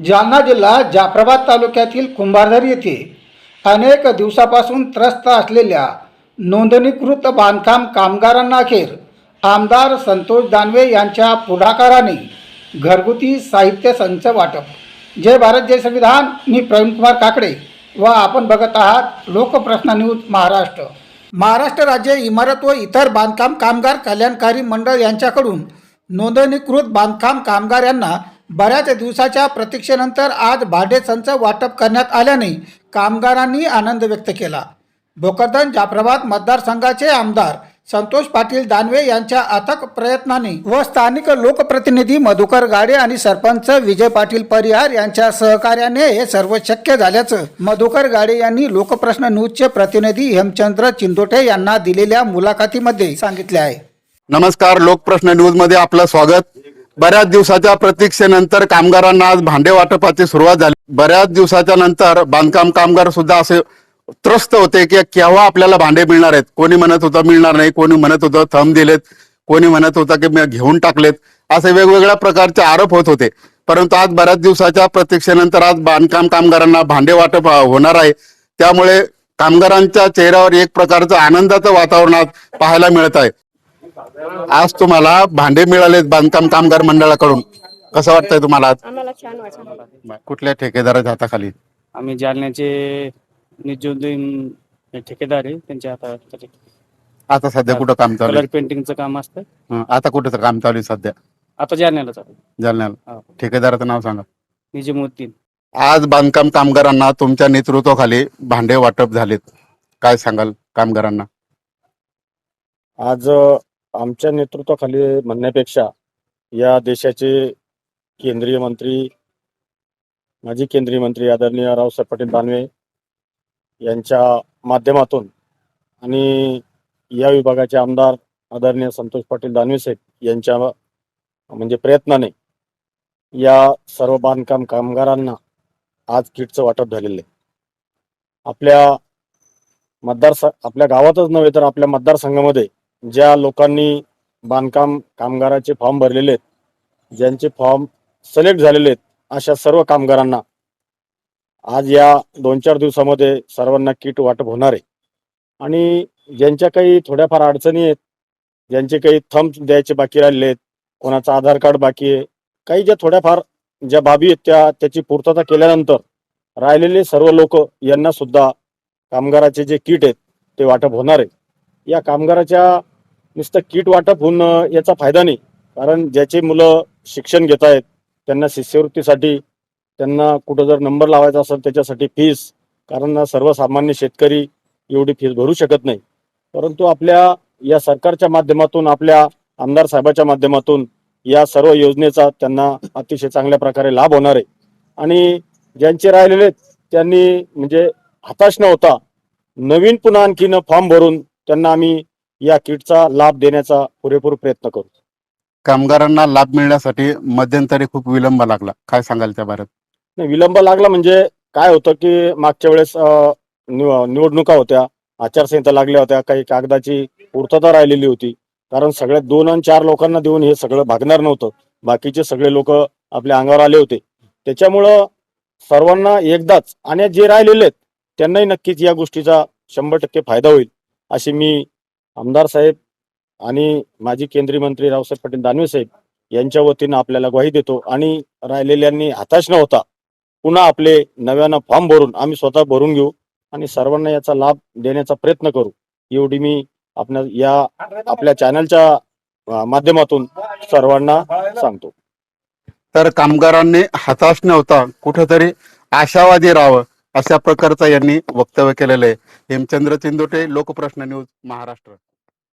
जालना जिल्हा जाफराबाद तालुक्यातील कुंभारधर येथे अनेक दिवसापासून त्रस्त असलेल्या नोंदणीकृत बांधकाम कामगारांना अखेर आमदार संतोष दानवे यांच्या पुढाकाराने घरगुती साहित्य संच वाटप. जय भारत जय संविधान. मी प्रवीणकुमार काकडे व आपण बघत आहात लोकप्रश्न न्यूज महाराष्ट्र. महाराष्ट्र राज्य इमारत व इतर बांधकाम कामगार कल्याणकारी मंडळ यांच्याकडून नोंदणीकृत बांधकाम कामगार यांना बऱ्याच दिवसाच्या प्रतीक्षेनंतर आज भाडेसंच वाटप करण्यात आल्याने कामगारांनी आनंद व्यक्त केला. भोकरदन जाफराबाद मतदारसंघाचे आमदार संतोष पाटील दानवे यांच्या अथक प्रयत्नाने व स्थानिक लोकप्रतिनिधी मधुकर गाडे आणि सरपंच विजय पाटील परिहार यांच्या सहकार्याने हे सर्व शक्य झाल्याचं मधुकर गाडे यांनी लोकप्रश्न न्यूजचे प्रतिनिधी हेमचंद्र चिंदोटे यांना दिलेल्या मुलाखतीमध्ये सांगितले आहे. नमस्कार लोकप्रश्न न्यूजमध्ये आपलं स्वागत. बऱ्याच दिवसाच्या प्रतीक्षेनंतर कामगारांना आज भांडे वाटपाची सुरुवात झाली. बऱ्याच दिवसाच्या नंतर बांधकाम कामगार सुद्धा असे त्रस्त होते की केव्हा आपल्याला भांडे मिळणार आहेत? कोणी म्हणत होतं मिळणार नाही कोणी म्हणत होतं थंब दिलेत कोणी म्हणत होतं की मी घेऊन टाकलेत असे वेगवेगळ्या प्रकारचे आरोप होत होते. परंतु आज बऱ्याच दिवसाच्या प्रतीक्षेनंतर आज बांधकाम कामगारांना भांडे वाटप होणार आहे. त्यामुळे कामगारांच्या चेहऱ्यावर एक प्रकारचं आनंदाचं वातावरण आज पाहायला मिळत आहे. आज तुम्हाला भांडे मिळालेत बांधकाम कामगार मंडळाकडून. कसं वाटतंय तुम्हाला आज? आम्हाला छान वाटलं. कुठल्या ठेकेदाराच्या हाताखाली? आम्ही जालन्याचे निजुद्दीन ठेकेदार आहे त्यांच्या हातात आता सध्या कुठं काम चालू कलर आहे पेंटिंगचं काम असतं. हं, आता कुठं काम चालू आहे सध्या? आता जालन्याला चालू जालन्याला. हो. ठेकेदाराचं नाव सांगा. निजामुद्दीन. आज बांधकाम कामगारांना तुमच्या नेतृत्वाखाली भांडे वाटप झालेत. काय सांगाल कामगारांना? आज अ, आमच्या नेतृत्वाखाली म्हणण्यापेक्षा या देशाचे केंद्रीय मंत्री माजी केंद्रीय मंत्री आदरणीय रावसाहेब पाटील दानवे यांच्या माध्यमातून आणि या विभागाचे आमदार आदरणीय संतोष पाटील दानवे साहेब यांच्या म्हणजे प्रयत्नाने या सर्व बांधकाम कामगारांना आज किटचं वाटप झालेलं आहे. आपल्या मतदारसंघ आपल्या गावातच नव्हे तर आपल्या मतदारसंघामध्ये ज्या लोकांनी बांधकाम कामगाराचे फॉर्म भरलेले आहेत ज्यांचे फॉर्म सिलेक्ट झालेले आहेत अशा सर्व कामगारांना आज या दोन चार दिवसामध्ये सर्वांना किट वाटप होणार आहे. आणि ज्यांच्या काही थोड्याफार अडचणी आहेत ज्यांचे काही थंब द्यायचे बाकी राहिलेले आहेत कोणाचं आधार कार्ड बाकी आहे काही ज्या थोड्याफार ज्या बाबी आहेत त्या त्याची पूर्तता केल्यानंतर राहिलेले सर्व लोक यांना सुद्धा कामगाराचे जे किट आहेत ते वाटप होणार आहे. या कामगाराच्या नुसतं किट वाटप होऊन याचा फायदा नाही. कारण ज्याचे मुलं शिक्षण घेत आहेत त्यांना शिष्यवृत्तीसाठी त्यांना कुठं जर नंबर लावायचा असेल त्याच्यासाठी फीस कारण सर्वसामान्य शेतकरी एवढी फीस भरू शकत नाही. परंतु आपल्या या सरकारच्या माध्यमातून आपल्या आमदार साहेबाच्या माध्यमातून या सर्व योजनेचा त्यांना अतिशय चांगल्या प्रकारे लाभ होणार आहे. आणि ज्यांचे राहिलेले त्यांनी म्हणजे हताश न होता नवीन पुन्हा आणखीन फॉर्म भरून त्यांना आम्ही या किटचा लाभ देण्याचा पुरेपूर प्रयत्न करू. कामगारांना लाभ मिळण्यासाठी मध्यंतरी खूप विलंब लागला. काय सांगाल त्या बाबत? नाही, विलंब लागला म्हणजे काय होतं की मागच्या वेळेस निवडणुका होत्या आचारसंहिता लागल्या होत्या काही कागदाची पूर्तता राहिलेली होती. कारण सगळ्या दोन आणि चार लोकांना देऊन हे सगळं भागणार नव्हतं. बाकीचे सगळे लोक आपल्या अंगावर आले होते. त्याच्यामुळं सर्वांना एकदाच आणि जे राहिलेले आहेत त्यांनाही नक्कीच या गोष्टीचा शंभर टक्के फायदा होईल अशी मी आमदार साहेब आणि माजी केंद्रीय मंत्री रावसाहेब पाटील दानवे साहेब यांच्या वतीनं आपल्याला ग्वाही देतो. आणि राहिलेल्यांनी हताश न होता पुन्हा आपले नव्यानं फॉर्म भरून आम्ही स्वतः भरून घेऊ आणि सर्वांना याचा लाभ देण्याचा प्रयत्न करू. एवढी मी आपल्या या आपल्या चॅनलच्या माध्यमातून सर्वांना सांगतो. तर कामगारांनी हताश न होता कुठेतरी आशावादी राहावं अशा प्रकारचं यांनी वक्तव्य केलेलं आहे. हेमचंद्र चिंदोटे लोकप्रश्न न्यूज महाराष्ट्र.